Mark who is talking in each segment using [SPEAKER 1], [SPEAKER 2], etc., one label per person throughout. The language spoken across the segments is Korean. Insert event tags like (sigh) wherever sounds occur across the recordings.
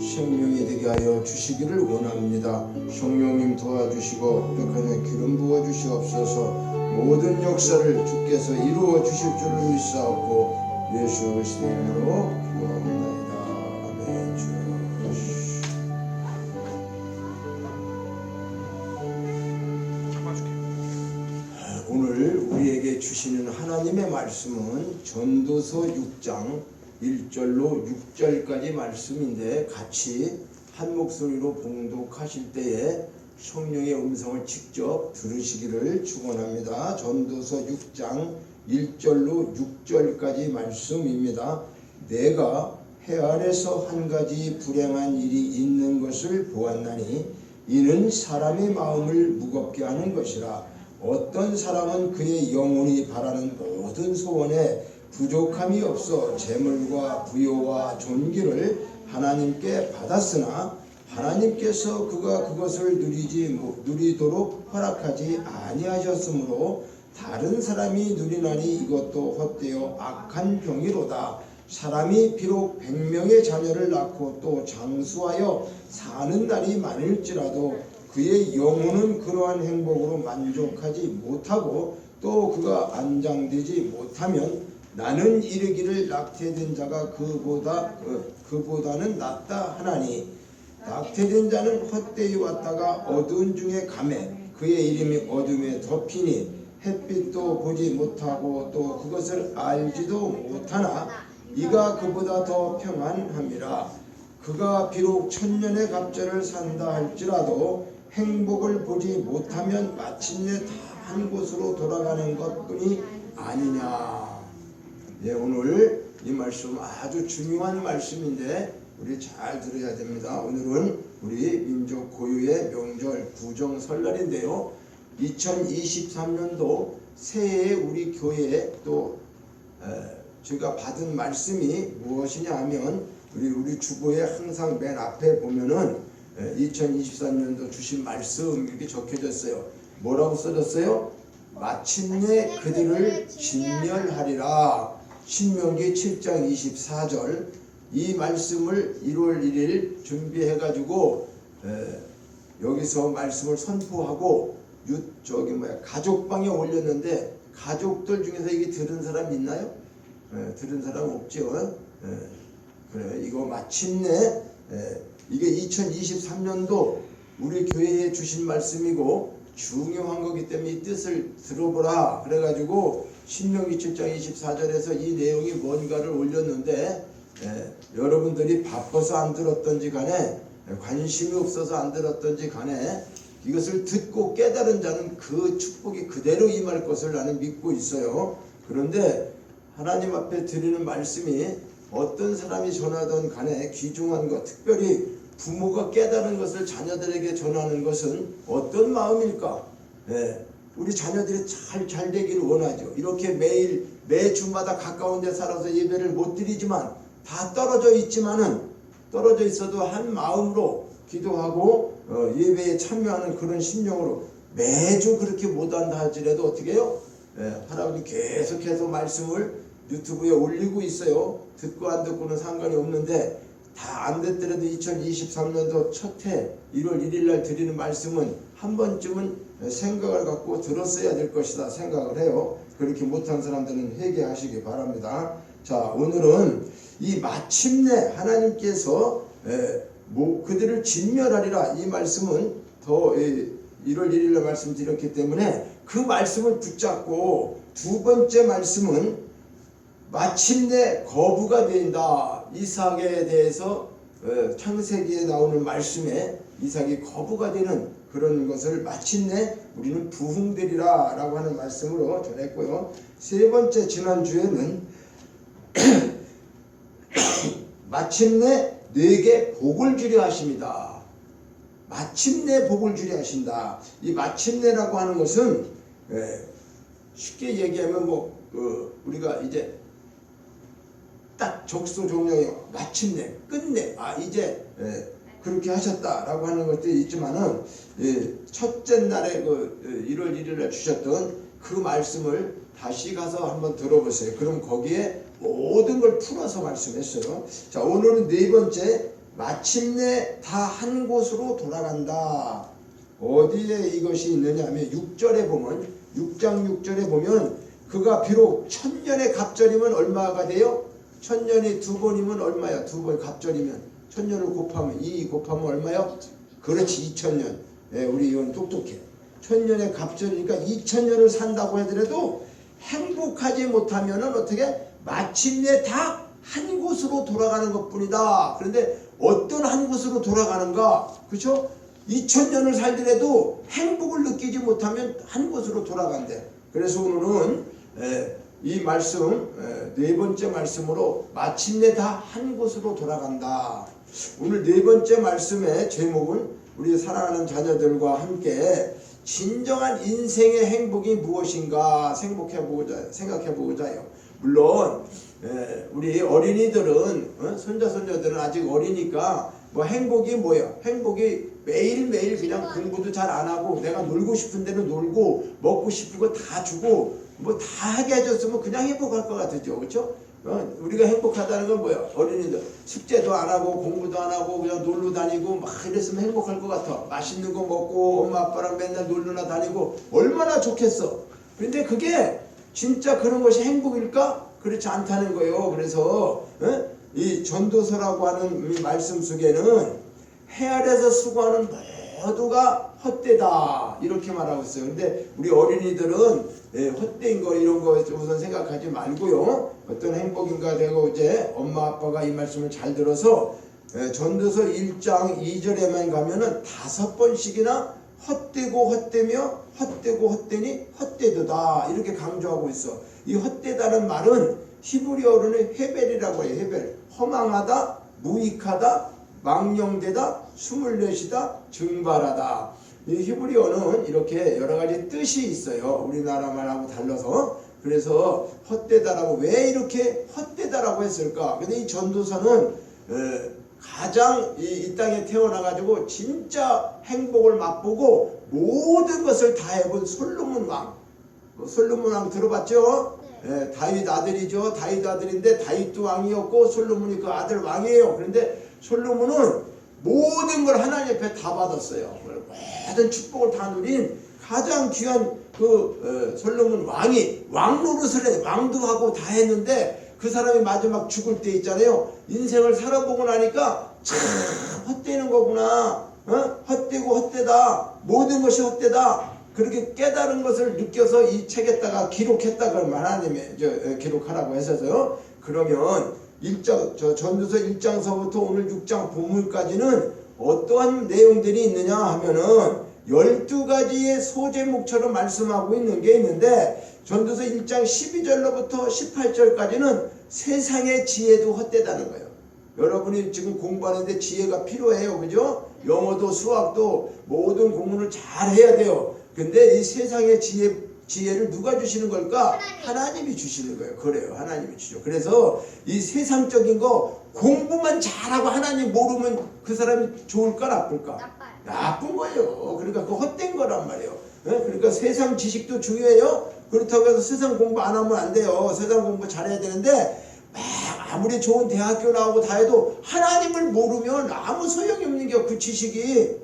[SPEAKER 1] 생명이 되게 하여 주시기를 원합니다. 성령님 도와주시고 벽안에 기름 부어 주시옵소서 모든 역사를 주께서 이루어 주실 줄을 믿사옵고 예수 그리스도 이름으로 기도합니다. 주시는 하나님의 말씀은 전도서 6장 1절로 6절까지 말씀인데 같이 한 목소리로 봉독하실 때에 성령의 음성을 직접 들으시기를 축원합니다. 전도서 6장 1절로 6절까지 말씀입니다. 내가 해 아래서 한 가지 불행한 일이 있는 것을 보았나니 이는 사람의 마음을 무겁게 하는 것이라 어떤 사람은 그의 영혼이 바라는 모든 소원에 부족함이 없어 재물과 부요와 존귀를 하나님께 받았으나 하나님께서 그가 그것을 누리지 못- 누리도록 허락하지 아니하셨으므로 다른 사람이 누리나니 이것도 헛되어 악한 병이로다. 사람이 비록 백명의 자녀를 낳고 또 장수하여 사는 날이 많을지라도 그의 영혼은 그러한 행복으로 만족하지 못하고 또 그가 안장되지 못하면 나는 이르기를 낙태된 자가 그보다 그, 그보다는 낫다 하나니 낙태된 자는 헛되이 왔다가 어두운 중에 감해 그의 이름이 어둠에 덮이니 햇빛도 보지 못하고 또 그것을 알지도 못하나 이가 그보다 더 평안함이라 그가 비록 천년의 갑절을 산다 할지라도 행복을 보지 못하면 마침내 다 한 곳으로 돌아가는 것뿐이 아니냐. 예, 오늘 이 말씀 아주 중요한 말씀인데 우리 잘 들어야 됩니다. 오늘은 우리 민족 고유의 명절 구정 설날인데요. 2023년도 새해에 우리 교회에 또 에, 제가 받은 말씀이 무엇이냐 하면 우리 우리 주보에 항상 맨 앞에 보면은 2023년도 주신 말씀 이렇게 적혀졌어요. 뭐라고 써졌어요? 마침내 그들을 진멸하리라. 신명기 7장 24절 이 말씀을 1월 1일 준비해 가지고 여기서 말씀을 선포하고 유, 저기 뭐야 가족방에 올렸는데 가족들 중에서 이게 들은 사람 있나요? 예, 들은 사람 없죠. 예, 그래 이거 마침내 예, 이게 2023년도 우리 교회에 주신 말씀이고 중요한 거기 때문에 이 뜻을 들어보라 그래가지고 신명기 7장 24절에서 이 내용이 뭔가를 올렸는데 예, 여러분들이 바빠서 안 들었던지 간에 예, 관심이 없어서 안 들었던지 간에 이것을 듣고 깨달은 자는 그 축복이 그대로 임할 것을 나는 믿고 있어요. 그런데 하나님 앞에 드리는 말씀이 어떤 사람이 전하던 간에 귀중한 것, 특별히 부모가 깨달은 것을 자녀들에게 전하는 것은 어떤 마음일까? 예, 우리 자녀들이 잘, 잘 되기를 원하죠. 이렇게 매일, 매 주마다 가까운 데 살아서 예배를 못 드리지만 다 떨어져 있지만은 떨어져 있어도 한 마음으로 기도하고 어, 예배에 참여하는 그런 심령으로 매주 그렇게 못한다 할지라도 어떻게 해요? 예, 하나님이 계속해서 말씀을 유튜브에 올리고 있어요. 듣고 안 듣고는 상관이 없는데 다안 됐더라도 2023년도 첫 해 1월 1일 날 드리는 말씀은 한 번쯤은 생각을 갖고 들었어야 될 것이다 생각을 해요. 그렇게 못한 사람들은 회개하시기 바랍니다. 자, 오늘은 이 마침내 하나님께서 에, 뭐 그들을 진멸하리라 이 말씀은 더 에, 1월 1일 날 말씀드렸기 때문에 그 말씀을 붙잡고 두 번째 말씀은 마침내 거부가 된다. 이삭에 대해서 어, 창세기에 나오는 말씀에 이삭이 거부가 되는 그런 것을 마침내 우리는 부흥되리라 라고 하는 말씀으로 전했고요. 세 번째 지난주에는 (clears throat) 마침내 내게 복을 주려 하십니다. 마침내 복을 주려 하신다. 이 마침내라고 하는 것은 예, 쉽게 얘기하면 뭐 그, 우리가 이제 딱 적소 종령이 마침내 끝내 아 이제 예, 그렇게 하셨다라고 하는 것도 있지만은 예, 첫째 날에 그 예, 1월 1일 날 주셨던 그 말씀을 다시 가서 한번 들어보세요. 그럼 거기에 모든 걸 풀어서 말씀했어요. 자 오늘은 네 번째 마침내 다 한 곳으로 돌아간다. 어디에 이것이 있느냐 하면 6절에 보면 6장 6절에 보면 그가 비록 천년의 갑절이면 얼마가 돼요? 천년이 두 번이면 얼마야? 두 번 갑절이면 천년을 곱하면 2 곱하면 얼마요? 그렇지 2천년. 예, 우리 이건 똑똑해. 천년의 갑절이니까 2천년을 산다고 하더라도 행복하지 못하면 은 어떻게 마침내 다 한 곳으로 돌아가는 것뿐이다. 그런데 어떤 한 곳으로 돌아가는가? 그렇죠? 2000년을 살더라도 행복을 느끼지 못하면 한 곳으로 돌아간대. 그래서 오늘은 에, 이 말씀 에, 네 번째 말씀으로 마침내 다 한 곳으로 돌아간다. 오늘 네 번째 말씀의 제목은 우리 사랑하는 자녀들과 함께 진정한 인생의 행복이 무엇인가 생각해 보자 생각해 보자요. 물론 에, 우리 어린이들은 어? 손자 손녀들은 아직 어리니까 뭐 행복이 뭐예요? 행복이 매일 매일 그냥 공부도 잘 안 하고 내가 놀고 싶은 데는 놀고 먹고 싶은 거 다 주고 뭐 다 하게 해줬으면 그냥 행복할 것 같죠, 그렇죠? 어, 우리가 행복하다는 건 뭐야? 어린이들 숙제도 안 하고 공부도 안 하고 그냥 놀러 다니고 막 이랬으면 행복할 것 같아. 맛있는 거 먹고 엄마 아빠랑 맨날 놀러나 다니고 얼마나 좋겠어. 근데 그게 진짜 그런 것이 행복일까? 그렇지 않다는 거예요. 그래서 어? 이 전도서라고 하는 이 말씀 속에는 해 아래서 수고하는 모두가 헛되다 이렇게 말하고 있어요. 근데 우리 어린이들은 예, 헛된 거 이런 거 우선 생각하지 말고요. 어떤 행복인가 되고 이제 엄마 아빠가 이 말씀을 잘 들어서 예, 전도서 1장 2절에만 가면은 다섯 번씩이나 헛되고 헛되며 헛되고 헛되니 헛되도다 이렇게 강조하고 있어. 이 헛되다는 말은 히브리어로는 헤벨이라고 해요. 헤벨. 허망하다, 무익하다, 망령되다, 스물넷이다, 증발하다. 이 히브리어는 이렇게 여러 가지 뜻이 있어요. 우리나라 말하고 달라서. 그래서 헛되다라고 왜 이렇게 헛되다라고 했을까? 근데 이 전도서는 에, 가장 이, 이 땅에 태어나 가지고 진짜 행복을 맛보고 모든 것을 다 해본 솔로몬 왕. 뭐 솔로몬 왕 들어봤죠? 예, 다윗 아들이죠. 다윗 아들인데 다윗도 왕이었고 솔로몬이 그 아들 왕이에요. 그런데 솔로몬은 모든 걸 하나님 앞에 다 받았어요. 모든 축복을 다 누린 가장 귀한 그 어, 솔로몬 왕이 왕 노릇을 해 왕도 하고 다 했는데 그 사람이 마지막 죽을 때 있잖아요. 인생을 살아보고 나니까 참 헛되는 거구나. 어? 헛되고 헛되다. 모든 것이 헛되다. 그렇게 깨달은 것을 느껴서 이 책에다가 기록했다 그러면 하나님의 저, 어, 기록하라고 했어서요. 그러면 일장 저 전도서 1장서부터 오늘 6장 본문까지는 어떠한 내용들이 있느냐 하면은 12가지의 소제목처럼 말씀하고 있는 게 있는데 전도서 1장 12절로부터 18절까지는 세상의 지혜도 헛되다는 거예요. 여러분이 지금 공부하는데 지혜가 필요해요. 그죠? 영어도 수학도 모든 공부를 잘 해야 돼요. 근데 이 세상의 지혜 지혜를 누가 주시는 걸까? 하나님. 이 주시는 거예요. 그래요. 하나님이 주죠. 그래서 이 세상적인 거 공부만 잘하고 하나님 모르면 그 사람이 좋을까 나쁠까?
[SPEAKER 2] 나빠요.
[SPEAKER 1] 나쁜 거예요. 그러니까 그 헛된 거란 말이에요. 예? 그러니까 세상 지식도 중요해요. 그렇다고 해서 세상 공부 안 하면 안 돼요. 세상 공부 잘해야 되는데 막 아무리 좋은 대학교 나오고 다 해도 하나님을 모르면 아무 소용이 없는 게 그 지식이.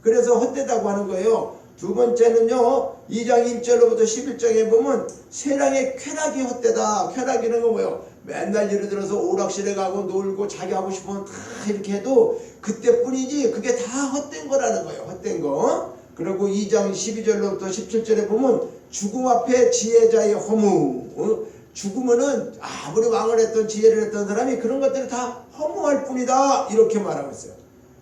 [SPEAKER 1] 그래서 헛되다고 하는 거예요. 두 번째는요, 2장 1절로부터 11장에 보면 세상의 쾌락이 헛되다. 쾌락이라는 건 뭐예요? 맨날 예를 들어서 오락실에 가고 놀고 자기 하고 싶으면 다 이렇게 해도 그때뿐이지 그게 다 헛된 거라는 거예요. 헛된 거. 그리고 2장 12절로부터 17절에 보면 죽음 앞에 지혜자의 허무. 어? 죽으면은 아무리 왕을 했던 지혜를 했던 사람이 그런 것들을 다 허무할 뿐이다. 이렇게 말하고 있어요.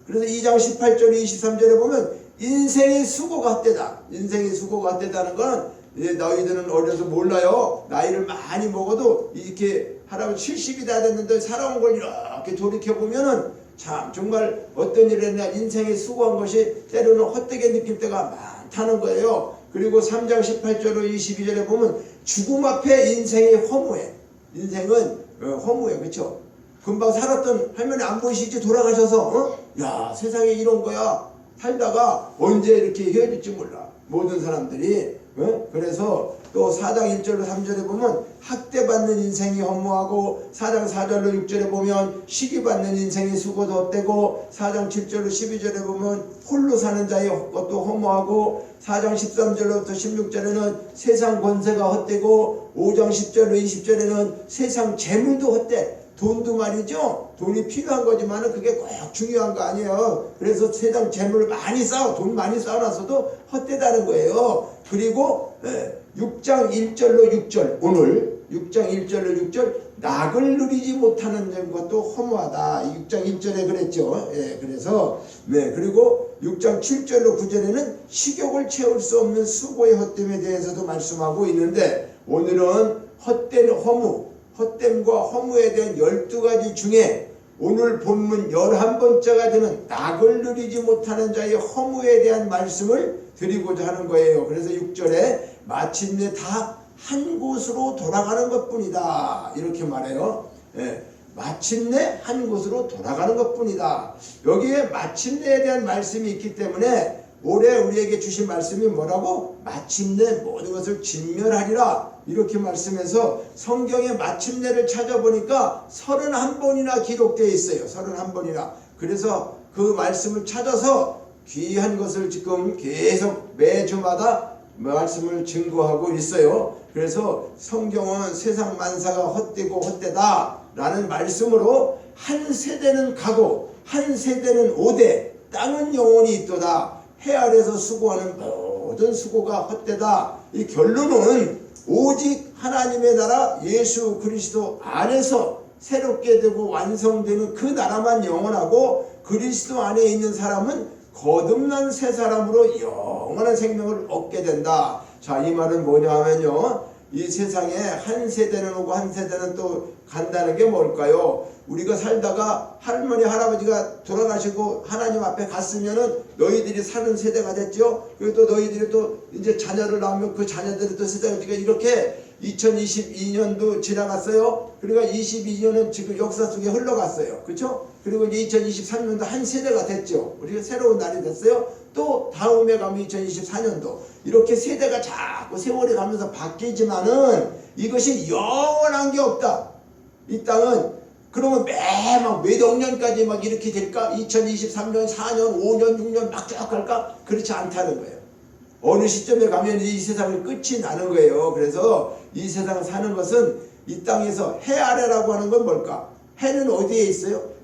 [SPEAKER 1] 그래서 2장 18절 23절에 보면 인생의 수고가 헛되다. 인생의 수고가 헛되다는 건 이제 너희들은 어려서 몰라요. 나이를 많이 먹어도 이렇게 할아버지 70이 다 됐는데 살아온 걸 이렇게 돌이켜 보면은 참 정말 어떤 일을 했냐 인생에 수고한 것이 때로는 헛되게 느낄 때가 많다는 거예요. 그리고 3장 18절로 22절에 보면 죽음 앞에 인생이 허무해. 인생은 어, 허무해. 그렇죠? 금방 살았던 할머니 안 보이시지 돌아가셔서 어? 야 세상에 이런 거야 살다가 언제 이렇게 헤어질지 몰라 모든 사람들이 어? 그래서 또 4장 1절로 3절에 보면 학대받는 인생이 허무하고 4장 4절로 6절에 보면 시기받는 인생이 수고도 헛되고 4장 7절로 12절에 보면 홀로 사는 자의 것도 허무하고 4장 13절로부터 16절에는 세상 권세가 헛되고 5장 10절로 20절에는 세상 재물도 헛돼 돈도 말이죠. 돈이 필요한 거지만 은 그게 꼭 중요한 거 아니에요. 그래서 세상 재물을 많이 쌓아 돈 많이 쌓아놨어도 헛되다는 거예요. 그리고 예, 6장 1절로 6절 오늘 6장 1절로 6절 낙을 누리지 못하는 것도 허무하다. 6장 1절에 그랬죠. 예, 그래서 네 그리고 6장 7절로 9절에는 식욕을 채울 수 없는 수고의 헛됨에 대해서도 말씀하고 있는데 오늘은 헛된 허무 헛됨과 허무에 대한 12가지 중에 오늘 본문 11번째가 되는 낙을 누리지 못하는 자의 허무에 대한 말씀을 드리고자 하는 거예요. 그래서 6절에 마침내 다 한 곳으로 돌아가는 것 뿐이다. 이렇게 말해요. 예, 마침내 한 곳으로 돌아가는 것 뿐이다. 여기에 마침내에 대한 말씀이 있기 때문에 올해 우리에게 주신 말씀이 뭐라고? 마침내 모든 것을 진멸하리라. 이렇게 말씀해서 성경의 마침내를 찾아보니까 31번이나 기록되어 있어요. 31번이나. 그래서 그 말씀을 찾아서 귀한 것을 지금 계속 매주마다 말씀을 증거하고 있어요. 그래서 성경은 세상 만사가 헛되고 헛되다 라는 말씀으로 한 세대는 가고 한 세대는 오되 땅은 영원히 있도다. 해 아래서 수고하는 모든 수고가 헛되다. 이 결론은 오직 하나님의 나라 예수 그리스도 안에서 새롭게 되고 완성되는 그 나라만 영원하고 그리스도 안에 있는 사람은 거듭난 새 사람으로 영원한 생명을 얻게 된다. 자, 이 말은 뭐냐 하면요. 이 세상에 한 세대는 오고 한 세대는 또 간다는 게 뭘까요? 우리가 살다가 할머니 할아버지가 돌아가시고 하나님 앞에 갔으면은 너희들이 사는 세대가 됐죠. 그리고 또 너희들이 또 이제 자녀를 낳으면 그 자녀들이 또 세대가 되고 이렇게 2022년도 지나갔어요. 그러니까 22년은 지금 역사 속에 흘러갔어요. 그렇죠? 그리고 이제 2023년도 한 세대가 됐죠. 우리가 새로운 날이 됐어요. 또 다음에 가면 2024년도 이렇게 세대가 자꾸 세월이 가면서 바뀌지만은 이것이 영원한 게 없다. 이 땅은 그러면 매막 몇억 년까지 막 이렇게 될까? 2023년, 4년, 5년, 6년 막 쭉 갈까? 그렇지 않다는 거예요. 어느 시점에 가면 이 세상은 끝이 나는 거예요. 그래서 이 세상 사는 것은 이 땅에서 해 아래라고 하는 건 뭘까? 해는 어디에 있어요?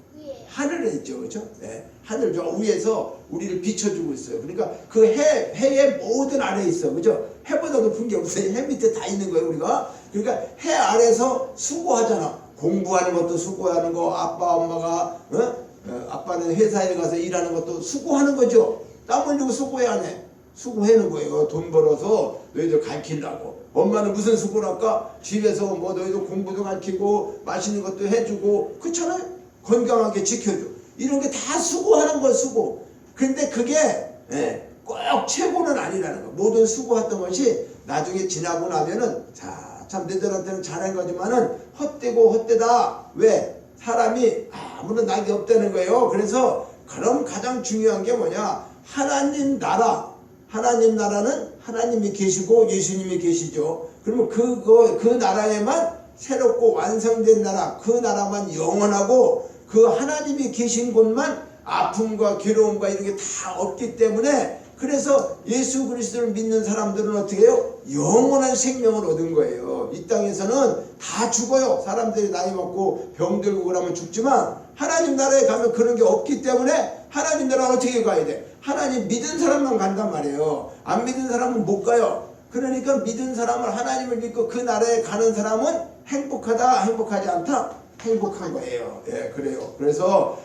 [SPEAKER 1] 하늘에 있죠, 그렇죠? 네, 하늘 저 위에서 우리를 비춰주고 있어요. 그러니까 그 해, 해의 모든 아래에 있어, 그죠? 해보다 높은 게 없어요. 해 밑에 다 있는 거예요, 우리가. 그러니까 해 아래서 수고하잖아. 공부하는 것도 수고하는 거, 아빠, 엄마가, 어? 어, 아빠는 회사에 가서 일하는 것도 수고하는 거죠. 땀 흘리고 수고해야 안 해. 수고하는 거예요. 돈 벌어서 너희들 가르치려고. 엄마는 무슨 수고를 할까? 집에서 뭐 너희들 공부도 가르치고 맛있는 것도 해주고 그렇잖아요. 건강하게 지켜줘. 이런 게 다 수고하는 거야 수고. 근데 그게 예, 꼭 최고는 아니라는 거. 모든 수고했던 것이 나중에 지나고 나면은 자, 참 너희들한테는 잘한 거지만은 헛되고 헛되다. 왜? 사람이 아무런 낙이 없다는 거예요. 그래서 그럼 가장 중요한 게 뭐냐? 하나님 나라. 하나님 나라는 하나님이 계시고 예수님이 계시죠. 그러면 그거 그 나라에만 새롭고 완성된 나라, 그 나라만 영원하고 그 하나님이 계신 곳만 아픔과 괴로움과 이런 게 다 없기 때문에 그래서 예수 그리스도를 믿는 사람들은 어떻게 해요? 영원한 생명을 얻은 거예요. 이 땅에서는 다 죽어요. 사람들이 나이 먹고 병들고 그러면 죽지만 하나님 나라에 가면 그런 게 없기 때문에 하나님 나라 어떻게 가야 돼? 하나님 믿은 사람만 간단 말이에요. 안 믿은 사람은 못 가요. 그러니까 믿은 사람을 하나님을 믿고 그 나라에 가는 사람은 행복하다, 행복하지 않다? 행복한 거예요. 예, 그래요. 그래서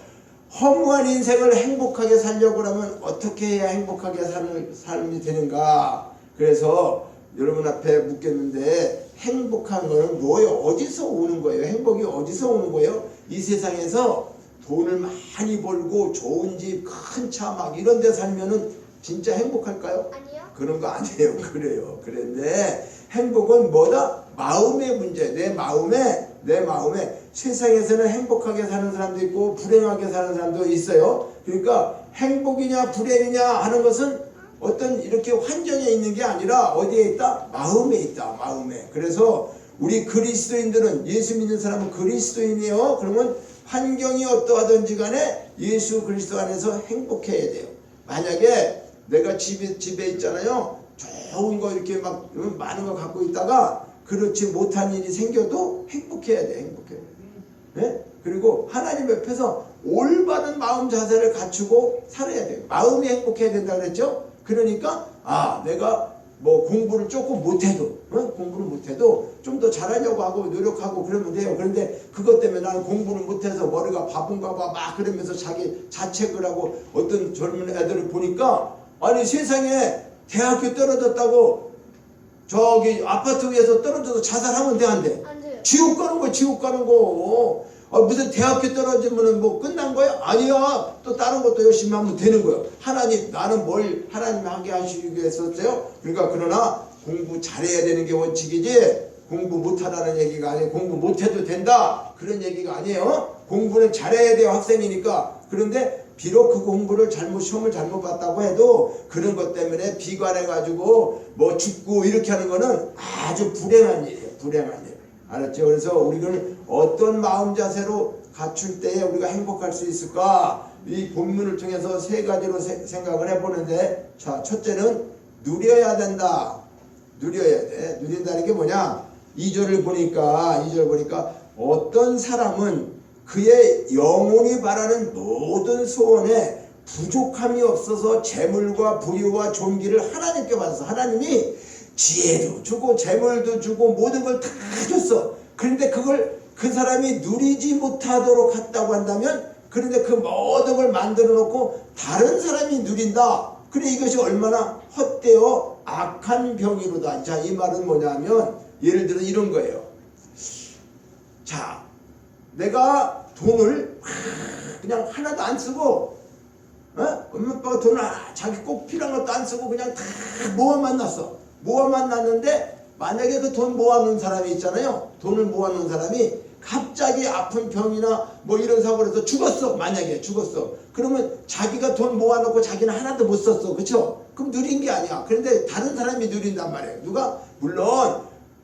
[SPEAKER 1] 허무한 인생을 행복하게 살려고 하면 어떻게 해야 행복하게 사는 삶이 되는가? 그래서 여러분 앞에 묻겠는데 행복한 거는 뭐예요? 어디서 오는 거예요? 행복이 어디서 오는 거예요? 이 세상에서 돈을 많이 벌고 좋은 집, 큰 차 막 이런 데 살면은 진짜 행복할까요?
[SPEAKER 2] 아니요
[SPEAKER 1] 그런 거 아니에요. (laughs) 그래요. 그런데 행복은 뭐다? 마음의 문제. 내 마음에 내 마음에 세상에서는 행복하게 사는 사람도 있고 불행하게 사는 사람도 있어요. 그러니까 행복이냐 불행이냐 하는 것은 어떤 이렇게 환경에 있는 게 아니라 어디에 있다? 마음에 있다. 마음에. 그래서 우리 그리스도인들은 예수 믿는 사람은 그리스도인이에요. 그러면 환경이 어떠하든지 간에 예수 그리스도 안에서 행복해야 돼요. 만약에 내가 집에 집에 있잖아요. 좋은 거 이렇게 막 음, 많은 거 갖고 있다가 그렇지 못한 일이 생겨도 행복해야 돼. 행복해. 예? 그리고 하나님 옆에서 올바른 마음 자세를 갖추고 살아야 돼요. 마음이 행복해야 된다 그랬죠? 그러니까 아 내가 뭐 공부를 조금 못해도 어? 공부를 못해도 좀 더 잘하려고 하고 노력하고 그러면 돼요. 그런데 그것 때문에 나는 공부를 못해서 머리가 바쁜가 봐 막 그러면서 자기 자책을 하고 어떤 젊은 애들을 보니까 아니 세상에 대학교 떨어졌다고 저기 아파트 위에서 떨어져서 자살하면 돼 안 돼? 지옥 가는 거 지옥 가는 거. 아, 무슨 대학교 떨어지면은 뭐 끝난 거야? 아니야. 또 다른 것도 열심히 하면 되는 거예요 하나님 나는 뭘 하나님 하게 하시기 위해서였어요? 그러니까 그러나 공부 잘해야 되는 게 원칙이지. 공부 못하라는 얘기가 아니에요. 공부 못해도 된다. 그런 얘기가 아니에요. 공부는 잘해야 돼요 학생이니까. 그런데 비록 그 공부를 잘못 시험을 잘못 봤다고 해도 그런 것 때문에 비관해 가지고 뭐 죽고 이렇게 하는 거는 아주 불행한 일이에요. 불행한 일 알았죠? 그래서 우리는 어떤 마음 자세로 갖출 때에 우리가 행복할 수 있을까? 이 본문을 통해서 세 가지로 세- 생각을 해보는데, 자, 첫째는 누려야 된다. 누려야 돼. 누린다는 게 뭐냐? 2절을 보니까, 2절 보니까 어떤 사람은 그의 영혼이 바라는 모든 소원에 부족함이 없어서 재물과 부유와 존귀를 하나님께 받아서 하나님이 지혜도 주고 재물도 주고 모든 걸 다 줬어. 그런데 그걸 그 사람이 누리지 못하도록 했다고 한다면 그런데 그 모든 걸 만들어 놓고 다른 사람이 누린다. 그래 이것이 얼마나 헛되어 악한 병이로다. 자, 이 말은 뭐냐면 예를 들어 이런 거예요. 자, 내가 돈을 그냥 하나도 안 쓰고 어? 엄마 아빠가 돈을 아- 자기 꼭 필요한 것도 안 쓰고 그냥 다 모아만 놨어. 모아만 놨는데 만약에 그 돈 모아놓은 사람이 있잖아요. 돈을 모아놓은 사람이 갑자기 아픈 병이나 뭐 이런 사고를 해서 죽었어. 만약에 죽었어. 그러면 자기가 돈 모아놓고 자기는 하나도 못 썼어. 그쵸? 그럼 누린 게 아니야. 그런데 다른 사람이 누린단 말이에요. 누가? 물론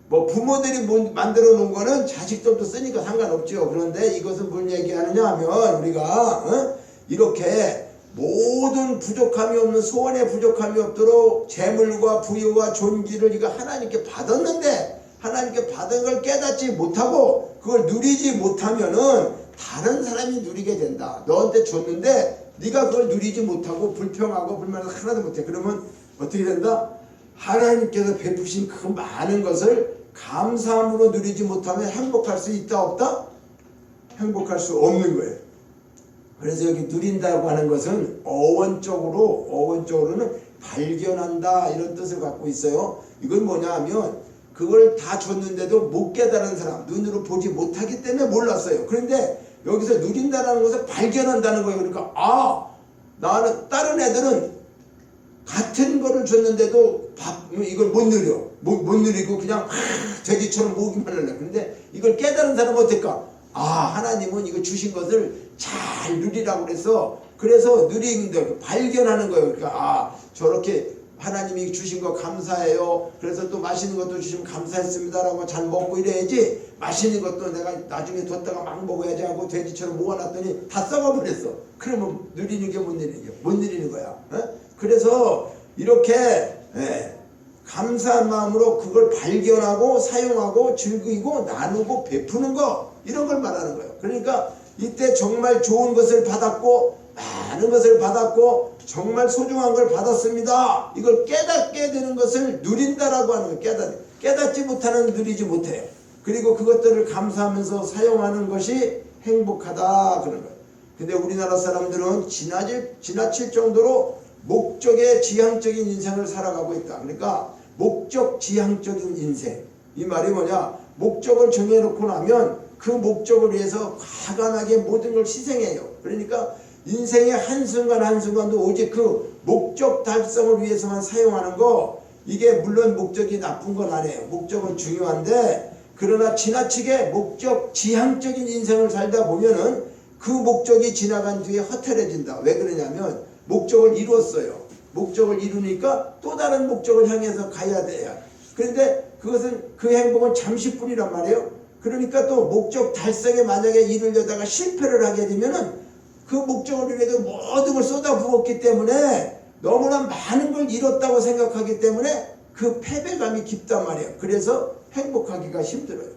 [SPEAKER 1] 뭐 부모들이 뭐 만들어 놓은 거는 자식들도 쓰니까 상관없죠. 그런데 이것은 뭘 얘기하느냐 하면 우리가 어? 이렇게 모든 부족함이 없는 소원에 부족함이 없도록 재물과 부유와 존귀를 이거 하나님께 받았는데 하나님께 받은 걸 깨닫지 못하고 그걸 누리지 못하면은 다른 사람이 누리게 된다. 너한테 줬는데 네가 그걸 누리지 못하고 불평하고 불만해서 하나도 못해. 그러면 어떻게 된다? 하나님께서 베푸신 그 많은 것을 감사함으로 누리지 못하면 행복할 수 있다 없다? 행복할 수 없는 거예요. 그래서 여기 누린다고 하는 것은 어원적으로 어원적으로는 발견한다 이런 뜻을 갖고 있어요. 이건 뭐냐 하면 그걸 다 줬는데도 못 깨달은 사람 눈으로 보지 못하기 때문에 몰랐어요. 그런데 여기서 누린다는 것을 발견한다는 거예요. 그러니까 아 나는 다른 애들은 같은 거를 줬는데도 밥 이걸 못 누려 못, 못 누리고 그냥 하, 돼지처럼 모기만 할래 근데 이걸 깨달은 사람은 어떨까 아 하나님은 이거 주신 것을 잘 누리라고 그래서 그래서 누리는데 발견하는 거예요. 그러니까 아 저렇게 하나님이 주신 거 감사해요. 그래서 또 맛있는 것도 주시면 감사했습니다라고 잘 먹고 이래야지 맛있는 것도 내가 나중에 뒀다가 막 먹어야지 하고 돼지처럼 모아놨더니 다 썩어버렸어. 그러면 누리는 게 못 누리는 게 못 누리는 거야 어? 그래서 이렇게 예, 감사한 마음으로 그걸 발견하고 사용하고 즐기고 나누고 베푸는 거 이런 걸 말하는 거예요. 그러니까 이때 정말 좋은 것을 받았고 많은 것을 받았고 정말 소중한 걸 받았습니다. 이걸 깨닫게 되는 것을 누린다라고 하는 거예요. 깨닫 깨닫지 못하는 누리지 못해요. 그리고 그것들을 감사하면서 사용하는 것이 행복하다 그런 거예요. 근데 우리나라 사람들은 지나칠, 지나칠 정도로 목적의 지향적인 인생을 살아가고 있다. 그러니까 목적 지향적인 인생. 이 말이 뭐냐? 목적을 정해놓고 나면 그 목적을 위해서 과감하게 모든 걸 희생해요. 그러니까 인생의 한순간 한순간도 오직 그 목적 달성을 위해서만 사용하는 거 이게 물론 목적이 나쁜 건 아니에요. 목적은 중요한데 그러나 지나치게 목적 지향적인 인생을 살다 보면은 그 목적이 지나간 뒤에 허탈해진다. 왜 그러냐면 목적을 이루었어요. 목적을 이루니까 또 다른 목적을 향해서 가야 돼요. 그런데 그것은 그 행복은 잠시뿐이란 말이에요. 그러니까 또 목적 달성에 만약에 이루려다가 실패를 하게 되면은 그 목적을 위해서 모든 걸 쏟아부었기 때문에 너무나 많은 걸 잃었다고 생각하기 때문에 그 패배감이 깊단 말이에요. 그래서 행복하기가 힘들어요.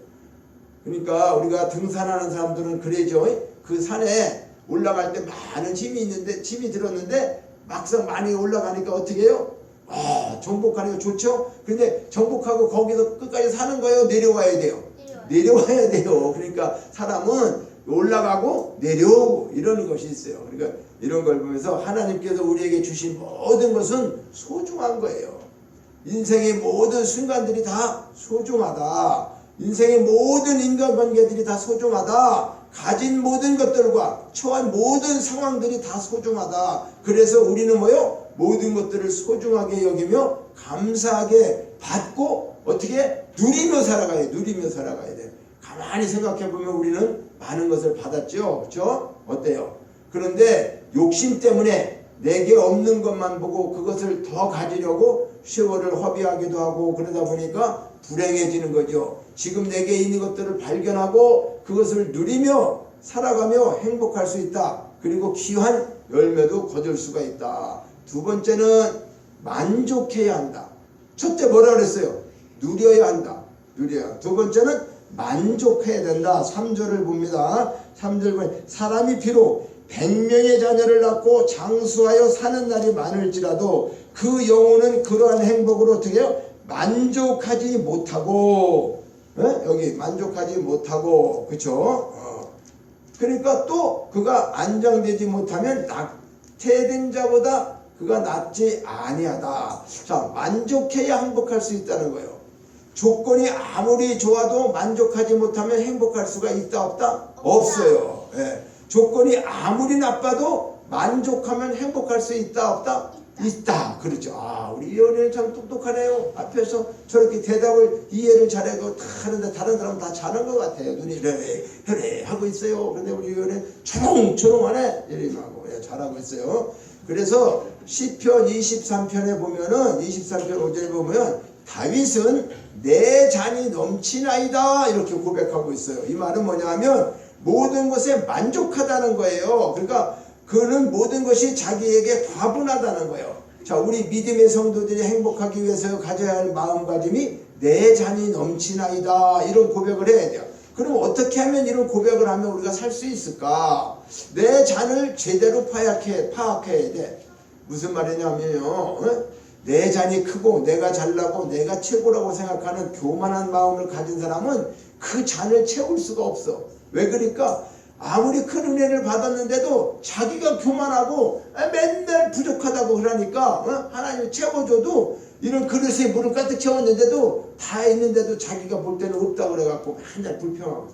[SPEAKER 1] 그러니까 우리가 등산하는 사람들은 그래죠. 그 산에 올라갈 때 많은 힘이 있는데 힘이 들었는데 막상 많이 올라가니까 어떻게 해요? 아, 정복하니까 좋죠. 근데 정복하고 거기서 끝까지 사는 거예요. 내려와야 돼요.
[SPEAKER 2] 내려와요.
[SPEAKER 1] 내려와야 돼요. 그러니까 사람은 올라가고 내려오고 이러는 것이 있어요. 그러니까 이런 걸 보면서 하나님께서 우리에게 주신 모든 것은 소중한 거예요. 인생의 모든 순간들이 다 소중하다. 인생의 모든 인간관계들이 다 소중하다. 가진 모든 것들과 처한 모든 상황들이 다 소중하다. 그래서 우리는 뭐요? 모든 것들을 소중하게 여기며 감사하게 받고 어떻게 누리며 살아가야 돼. 누리며 살아가야 돼. 가만히 생각해 보면 우리는 많은 것을 받았죠. 그렇죠? 어때요? 그런데 욕심 때문에 내게 없는 것만 보고 그것을 더 가지려고 세월을 허비하기도 하고 그러다 보니까 불행해지는 거죠. 지금 내게 있는 것들을 발견하고 그것을 누리며 살아가며 행복할 수 있다. 그리고 귀한 열매도 거둘 수가 있다. 두 번째는 만족해야 한다. 첫째 뭐라 그랬어요? 누려야 한다. 누려야. 두 번째는 만족해야 된다. 3절을 봅니다. 3절 보면 사람이 비록 100명의 자녀를 낳고 장수하여 사는 날이 많을지라도 그 영혼은 그러한 행복으로 어떻게? 만족하지 못하고 예? 여기 만족하지 못하고 그쵸? 어. 그러니까 또 그가 안정되지 못하면 낙태된 자보다 그가 낫지 아니하다. 자 만족해야 행복할 수 있다는 거예요. 조건이 아무리 좋아도 만족하지 못하면 행복할 수가 있다 없다? 없어요. 예. 조건이 아무리 나빠도 만족하면 행복할 수 있다 없다? 있다. 그렇죠. 아, 우리 연예인 참 똑똑하네요. 앞에서 저렇게 대답을 이해를 잘하고 다 하는데 다른 사람은 다 잘한 것 같아요. 눈이 그래, 그래 하고 있어요. 근데 우리 연예인 초롱초롱하네. 이러고 예, 잘하고 있어요. 그래서 시편 23편에 보면은 23편 5절에 보면 다윗은 내 잔이 넘치나이다 이렇게 고백하고 있어요. 이 말은 뭐냐면 모든 것에 만족하다는 거예요. 그러니까 그는 모든 것이 자기에게 과분하다는 거예요. 자, 우리 믿음의 성도들이 행복하기 위해서 가져야 할 마음가짐이 내 잔이 넘치나이다 이런 고백을 해야 돼요. 그럼 어떻게 하면 이런 고백을 하면 우리가 살 수 있을까? 내 잔을 제대로 파악해, 파악해야 돼. 무슨 말이냐면요. 어? 내 잔이 크고 내가 잘나고 내가 최고라고 생각하는 교만한 마음을 가진 사람은 그 잔을 채울 수가 없어. 왜 그러니까 아무리 큰 은혜를 받았는데도 자기가 교만하고 맨날 부족하다고 그러니까 어? 하나님 채워줘도 이런 그릇에 물을 가득 채웠는데도 다 있는데도 자기가 볼 때는 없다고 그래갖고 맨날 불평하고.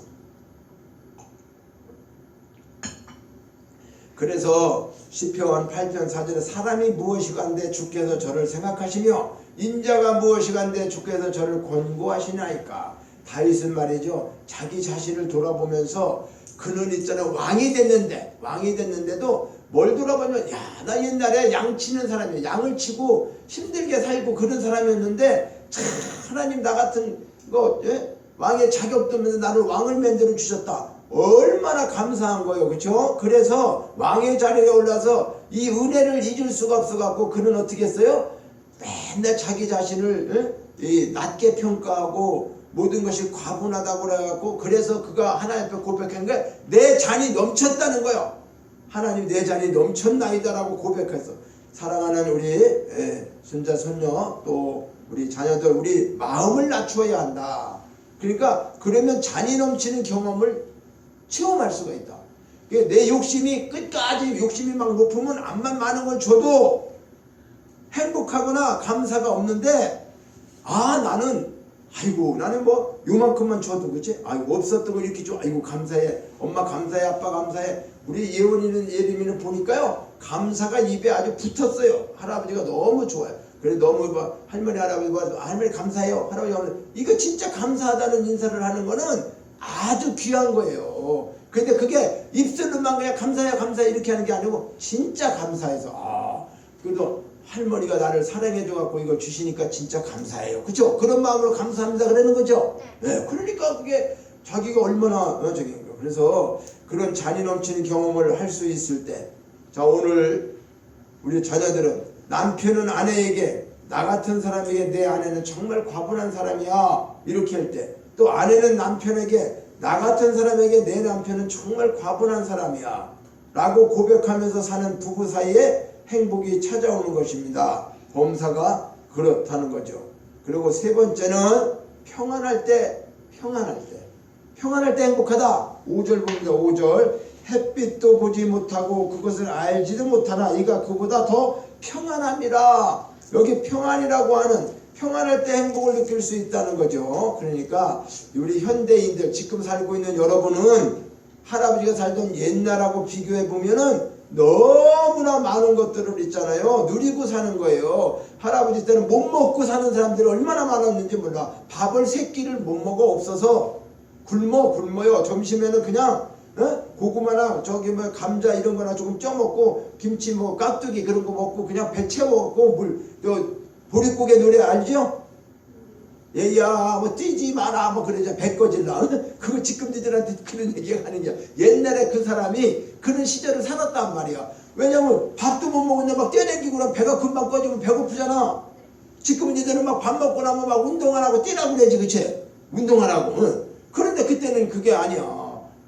[SPEAKER 1] 그래서 시편 8편 4절에 사람이 무엇이 간데 주께서 저를 생각하시며 인자가 무엇이 간데 주께서 저를 권고하시나이까 다윗은 말이죠 자기 자신을 돌아보면서 그는 있잖아 왕이 됐는데 왕이 됐는데도 뭘 돌아보면 야 나 옛날에 양 치는 사람이야 양을 치고 힘들게 살고 그런 사람이었는데 참 하나님 나 같은 거 예? 왕의 자격도 없는데 나를 왕을 만들어 주셨다 얼마나 감사한 거예요. 그렇죠? 그래서 왕의 자리에 올라서 이 은혜를 잊을 수가 없어 갖고 그는 어떻게 했어요? 맨날 자기 자신을 예? 이 낮게 평가하고 모든 것이 과분하다고 그래 갖고 그래서 그가 하나님 앞에 고백한 게 내 잔이 넘쳤다는 거예요. 하나님 내 잔이 넘쳤나이다라고 고백했어. 사랑하는 우리 예, 손자 손녀 또 우리 자녀들 우리 마음을 낮추어야 한다. 그러니까 그러면 잔이 넘치는 경험을 체험할 수가 있다. 내 욕심이 끝까지 욕심이 막 높으면 암만 많은 걸 줘도 행복하거나 감사가 없는데 아 나는 아이고 나는 뭐 요만큼만 줘도 그치? 아이고 없었던 걸 이렇게 줘. 아이고 감사해. 엄마 감사해 아빠 감사해. 우리 예원이는 예림이는 보니까요 감사가 입에 아주 붙었어요. 할아버지가 너무 좋아요. 그래 너무 뭐 할머니 할아버지 봐 할머니 감사해요. 할아버지 할머니 이거 진짜 감사하다는 인사를 하는 거는 아주 귀한 거예요. 근데 그게 입술로만 그냥 감사해 감사해 이렇게 하는 게 아니고 진짜 감사해서. 아 그래도 할머니가 나를 사랑해줘 갖고 이걸 주시니까 진짜 감사해요. 그죠? 그런 마음으로 감사합니다 그러는 거죠. 네, 그러니까 그게 자기가 얼마나 어, 저기 그래서 그런 잔이 넘치는 경험을 할 수 있을 때, 자 오늘 우리 자녀들은 남편은 아내에게 나 같은 사람에게 내 아내는 정말 과분한 사람이야 이렇게 할 때, 또 아내는 남편에게 나 같은 사람에게 내 남편은 정말 과분한 사람이야 라고 고백하면서 사는 부부 사이에 행복이 찾아오는 것입니다. 범사가 그렇다는 거죠. 그리고 세 번째는 평안할 때, 평안할 때. 평안할 때 행복하다. 5절 봅니다. 5절. 햇빛도 보지 못하고 그것을 알지도 못하나 이가 그보다 더 평안함이라. 여기 평안이라고 하는 평안할 때 행복을 느낄 수 있다는 거죠. 그러니까 우리 현대인들 지금 살고 있는 여러분은 할아버지가 살던 옛날하고 비교해 보면은 너무나 많은 것들을 있잖아요. 누리고 사는 거예요. 할아버지 때는 못 먹고 사는 사람들이 얼마나 많았는지 몰라. 밥을 세 끼를 못 먹어 없어서 굶어 굶어요. 점심에는 그냥 어? 고구마나 저기 뭐 감자 이런 거나 조금 쪄 먹고 김치 뭐 깍두기 그런 거 먹고 그냥 배 채워갖고 물저 보릿고개 노래 알죠? 얘야 뭐 뛰지 마라 뭐 그러자 배 꺼질라. 그거 지금 니들한테 그런 얘기가 하느냐 옛날에 그 사람이 그런 시절을 살았단 말이야. 왜냐면 밥도 못 먹었는데 막 뛰어다니고 그러면 배가 금방 꺼지면 배고프잖아. 지금 니들은 막 밥 먹고 나면 막 운동 안 하고 뛰라고 그러지 그치? 운동 안 하고. 응. 그런데 그때는 그게 아니야.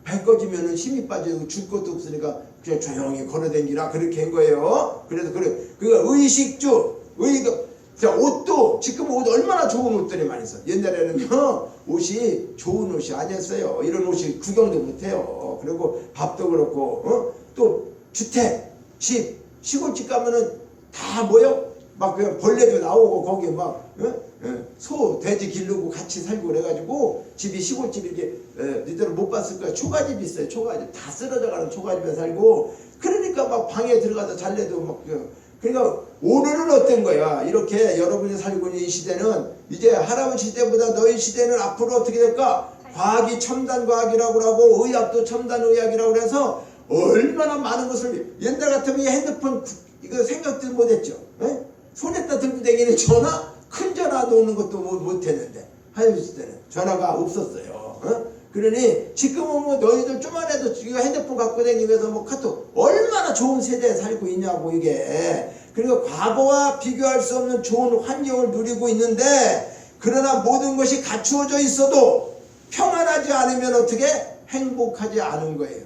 [SPEAKER 1] 배 꺼지면은 힘이 빠지고 줄 것도 없으니까 그냥 조용히 걸어다니라 그렇게 한 거예요. 그래서 그래. 그거 의식주 의가 자, 옷도 지금 옷 얼마나 좋은 옷들이 많이 있어. 옛날에는요 옷이 좋은 옷이 아니었어요. 이런 옷이 구경도 못해요. 그리고 밥도 그렇고 어? 또 주택, 집, 시골집 가면은 다 뭐요? 막 그냥 벌레도 나오고 거기 막 어? 어, 소, 돼지 기르고 같이 살고 그래가지고 집이 시골집 이렇게 에, 니들은 못 봤을 거야. 초가집 있어요. 초가집 다 쓰러져가는 초가집에 살고 그러니까 막 방에 들어가서 잘래도 막 그, 그러니까 오늘은 어떤 거야? 이렇게 여러분이 살고 있는 이 시대는 이제 할아버지 시대보다 너희 시대는 앞으로 어떻게 될까? 과학이 첨단 과학이라고 하고 의학도 첨단 의학이라고 그래서 얼마나 많은 것을 옛날 같으면 이 핸드폰 이거 생각도 못했죠. 에? 손에다 들고 다니는 전화 큰 전화 놓는 것도 못- 못했는데 할아버지 시대는 전화가 없었어요. 어? 그러니 지금은 뭐 너희들 좀만 해도 이거 핸드폰 갖고 다니면서 뭐 카톡 얼마나 좋은 세대에 살고 있냐고 이게 그리고 과거와 비교할 수 없는 좋은 환경을 누리고 있는데 그러나 모든 것이 갖추어져 있어도 평안하지 않으면 어떻게 행복하지 않은 거예요.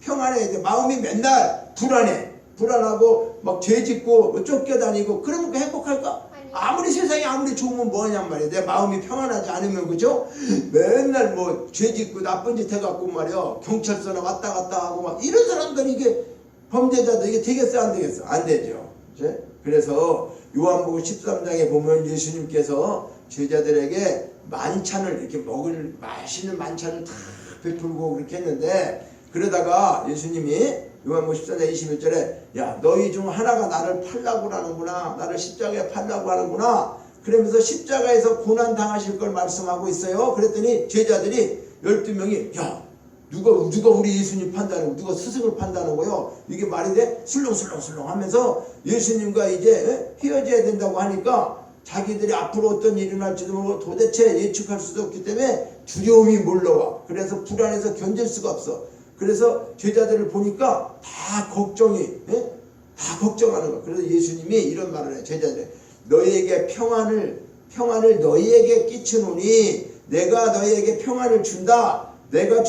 [SPEAKER 1] 평안해야 돼. 마음이 맨날 불안해. 불안하고 막 죄짓고 뭐 쫓겨다니고 그러면 그 행복할까? 아무리 세상이 아무리 좋으면 뭐냔 말이야. 내 마음이 평안하지 않으면 그죠? 맨날 뭐 죄짓고 나쁜 짓 해갖고 말이야. 경찰서나 왔다 갔다 하고 막 이런 사람들이 이게 범죄자들 이게 되겠어 안 되겠어? 안 되죠. 그치? 그래서 요한복음 13장에 보면 예수님께서 제자들에게 만찬을 이렇게 먹을 맛있는 만찬을 다 베풀고 그렇게 했는데 그러다가 예수님이 요한복음 14장 21절에 야 너희 중 하나가 나를 팔라고 하는구나. 나를 십자가에 팔라고 하는구나. 그러면서 십자가에서 고난 당하실 걸 말씀하고 있어요. 그랬더니 제자들이 12명이 야 누가 누가 우리 예수님 판다는 거, 누가 스승을 판다는 거요? 이게 말이 돼? 술렁술렁술렁 하면서 예수님과 이제 에? 헤어져야 된다고 하니까 자기들이 앞으로 어떤 일이 날지도 모르고 도대체 예측할 수도 없기 때문에 두려움이 몰려와. 그래서 불안해서 견딜 수가 없어 그래서 제자들을 보니까 다 걱정이 에? 다 걱정하는 거야. 그래서 예수님이 이런 말을 해. 제자들 너희에게 평안을 평안을 너희에게 끼치노니 내가 너희에게 평안을 준다. 내가